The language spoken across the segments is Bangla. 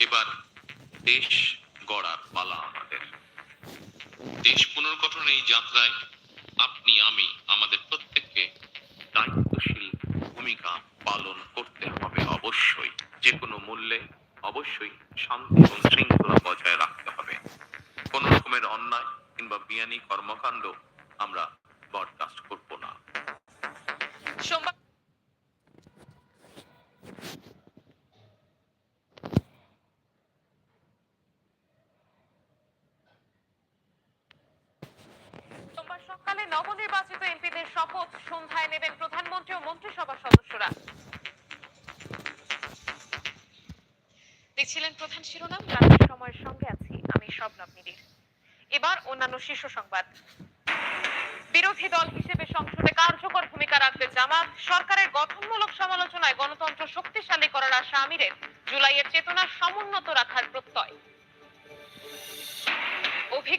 এবার দেশ গড়ার পালা আমাদের। দেশ পুনর্গঠনের এই যাত্রায় আপনি, আমি, আমাদের প্রত্যেককে দায়িত্বশীল ভূমিকা পালন করতে হবে অবশ্যই। যে কোনো মূল্যে অবশ্যই শান্তি এবং শৃঙ্খলা বজায় রাখতে হবে। কোনো রকমের অন্যায় কিংবা বিয়ানি কর্মকাণ্ড আমরা বরদাস্ত করব না সোমবার সোমবার সকালে নবনির্বাচিত এমপিদের শপথ সন্ধ্যায় নেবেন প্রধানমন্ত্রী ও মন্ত্রিসভার সদস্যরা। দেখছিলেন প্রধান শিরোনাম রাতের সময়ের সঙ্গে আছি আমি শবনব নিবিড়। এবার অন্যান্য শীর্ষ সংবাদ। বিরোধী দল হিসেবে সংসদে কার্যকর ভূমিকা রাখবে জামাত। সরকারের গঠনমূলক সমালোচনায় গণতন্ত্র শক্তিশালী করার আশা আমিরের। জুলাইয়ের চেতনা সমুন্নত রাখার প্রত্যয়।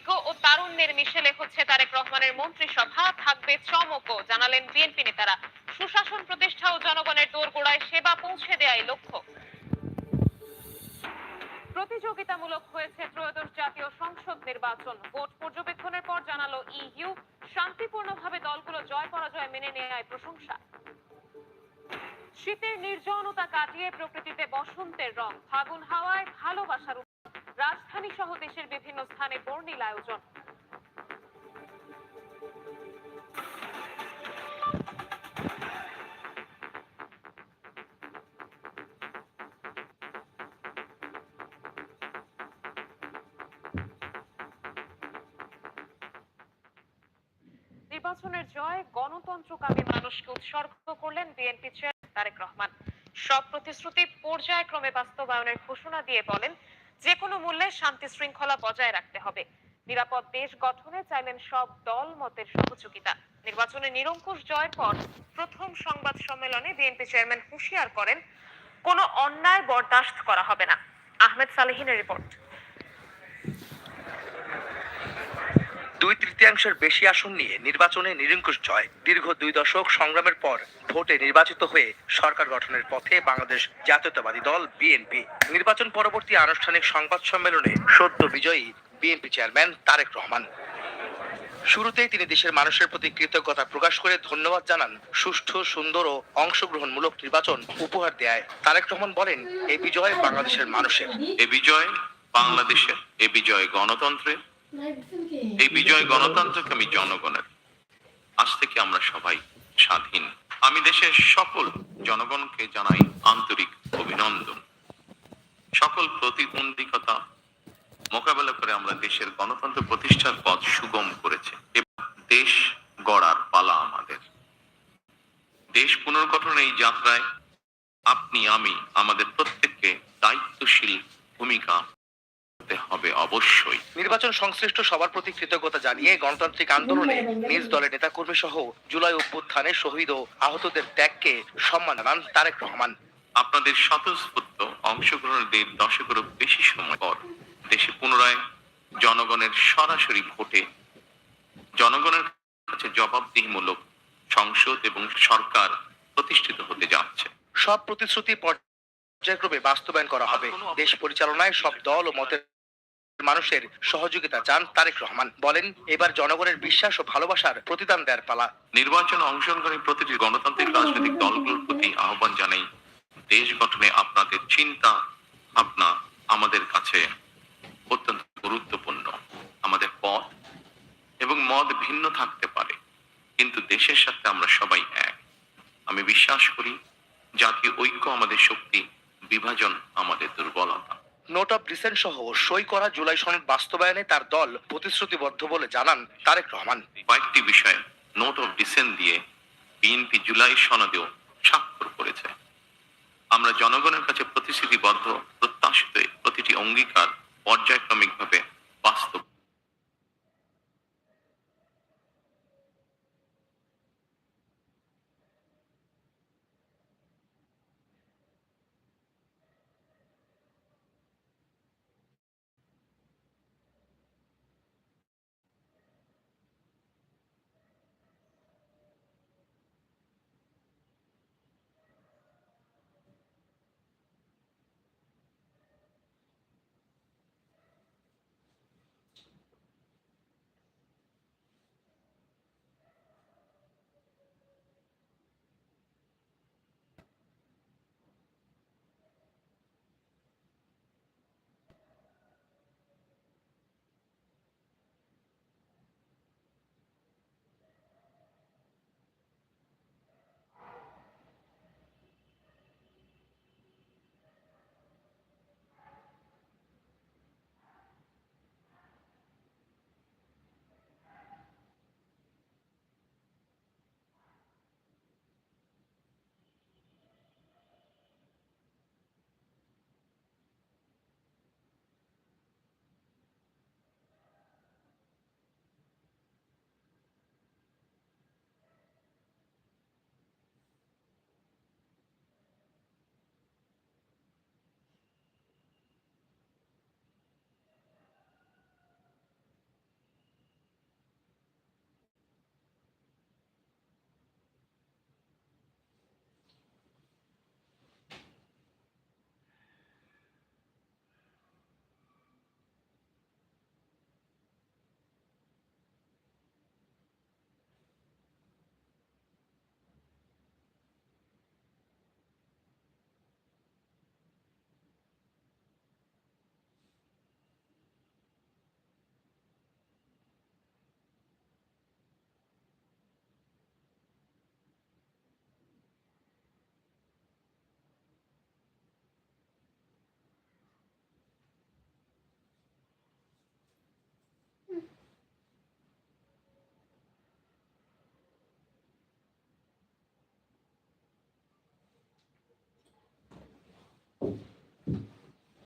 অভিজ্ঞ ও তারুণ্যের মিশেলে হচ্ছে তারেক রহমানের মন্ত্রিসভা, থাকবে চমকও জানালেন বিএনপি নেতারা। সুশাসন প্রতিষ্ঠা ও জনগণের দোরগোড়ায় সেবা পৌঁছে দেয়াই লক্ষ্য। প্রতিযোগিতামূলক হয়েছে ত্রয়োদশ জাতীয় সংসদ নির্বাচন। ভোট পর্যবেক্ষণের পর জানালো ইইউ, শান্তিপূর্ণভাবে দলগুলো জয় পরাজয় মেনে নেয় প্রশংসা। শীতের নির্জনতা কাটিয়ে প্রকৃতিতে বসন্তের রং। ফাগুন হাওয়ায় ভালোবাসার। রাজধানী সহ দেশের বিভিন্ন স্থানে বর্ণিল আয়োজন। নির্বাচনের জয় গণতন্ত্রকামী মানুষকে উৎসর্গ করলেন বিএনপি চেয়ারম্যান তারেক রহমান। সব প্রতিশ্রুতি পর্যায়ক্রমে বাস্তবায়নের ঘোষণা দিয়ে বলেন যে কোনো মূল্যে শান্তি শৃঙ্খলা বজায় রাখতে হবে। নিরাপদ দেশ গঠনে চাইলেন সব দল মতের সহযোগিতা। নির্বাচনে নিরঙ্কুশ জয়ের পর প্রথম সংবাদ সম্মেলনে বিএনপি চেয়ারম্যান হুঁশিয়ার করেন, কোনো অন্যায় বরদাস্ত করা হবে না। আহমেদ সালেহিনের রিপোর্ট। দুই তৃতীয়াংশের বেশি আসন নিয়ে নির্বাচনে নিরঙ্কুশ জয়। দীর্ঘ দুই দশক সংগ্রামের পর ভোটে নির্বাচিত হয়ে সরকার গঠনের পথে বাংলাদেশ জাতীয়তাবাদী দল বিএনপি নির্বাচন পরবর্তী আনুষ্ঠানিক সংবাদ সম্মেলনে সদ্য বিজয়ী বিএনপি চেয়ারম্যান তারেক রহমান। শুরুতেই তিনি দেশের মানুষের প্রতি কৃতজ্ঞতা প্রকাশ করে ধন্যবাদ জানান সুষ্ঠু, সুন্দর ও অংশগ্রহণমূলক নির্বাচন উপহার দেয় তারেক রহমান বলেন এই বিজয় বাংলাদেশের মানুষের। এ বিজয় বাংলাদেশের। এ বিজয় গণতন্ত্রের। এই বিজয় গণতন্ত্রকামী জনগণের। আজ থেকে আমরা সবাই স্বাধীন। আমি দেশের সকল জনগণকে জানাই আন্তরিক অভিনন্দন। সকল প্রতিবন্ধকতা মোকাবেলা করে আমরা দেশের গণতন্ত্র প্রতিষ্ঠার পথ সুগম করেছে এবং দেশ গড়ার পালা আমাদের। দেশ পুনর্গঠনের এই যাত্রায় আপনি, আমি, আমাদের প্রত্যেককে দায়িত্বশীল ভূমিকা নির্বাচন সংশ্লিষ্ট সবার প্রতি কৃতজ্ঞতা জানিয়ে গণতান্ত্রিক আন্দোলনে নিজ দলের নেতাকর্মী সহ জুলাই অভ্যুত্থানে শহীদ ও আহতদের ত্যাগকে সম্মান জানান তারেক রহমান। আপনাদের স্বতঃস্ফূর্ত অংশগ্রহণের দেড় দশকেরও বেশি সময় পর দেশে পুনরায় জনগণের সরাসরি ভোটে জনগণের কাছে জবাবদিহিমূলক সংসদ এবং সরকার প্রতিষ্ঠিত হতে যাচ্ছে। সব প্রতিশ্রুতি পর্যায়ক্রমে বাস্তবায়ন করা হবে। দেশ পরিচালনায় সব দল ও মতের মানুষের সহযোগিতা চান তারেক রহমান। বলেন, এবার জনগণের বিশ্বাস ও ভালোবাসার প্রতিদান দেওয়ার পালা। নির্বাচনে অংশগ্রহণী প্রতিটি গণতান্ত্রিক রাজনৈতিক দলগুলোর প্রতি আহ্বান জানাই, দেশ গঠনে আপনাদের চিন্তা ভাবনা আমাদের কাছে অত্যন্ত গুরুত্বপূর্ণ। আমাদের পথ এবং মত ভিন্ন থাকতে পারে, কিন্তু দেশের সাথে আমরা সবাই এক। আমি বিশ্বাস করি জাতীয় ঐক্য আমাদের শক্তি, বিভাজন আমাদের দুর্বলতা। নোট অফ ডিসেন্ট সহ সই করা জুলাই সনদ বাস্তবায়নে তার দল প্রতিশ্রুতিবদ্ধ বলে জানান তারেক রহমান। কয়েকটি বিষয়ে নোট অফ ডিসেন্ট দিয়ে বিএনপি জুলাই সনদেও স্বাক্ষর করেছে। আমরা জনগণের কাছে প্রতিশ্রুতিবদ্ধ, প্রত্যাশিত প্রতিটি অঙ্গীকার পর্যায়ক্রমিকভাবে বাস্তব Amém.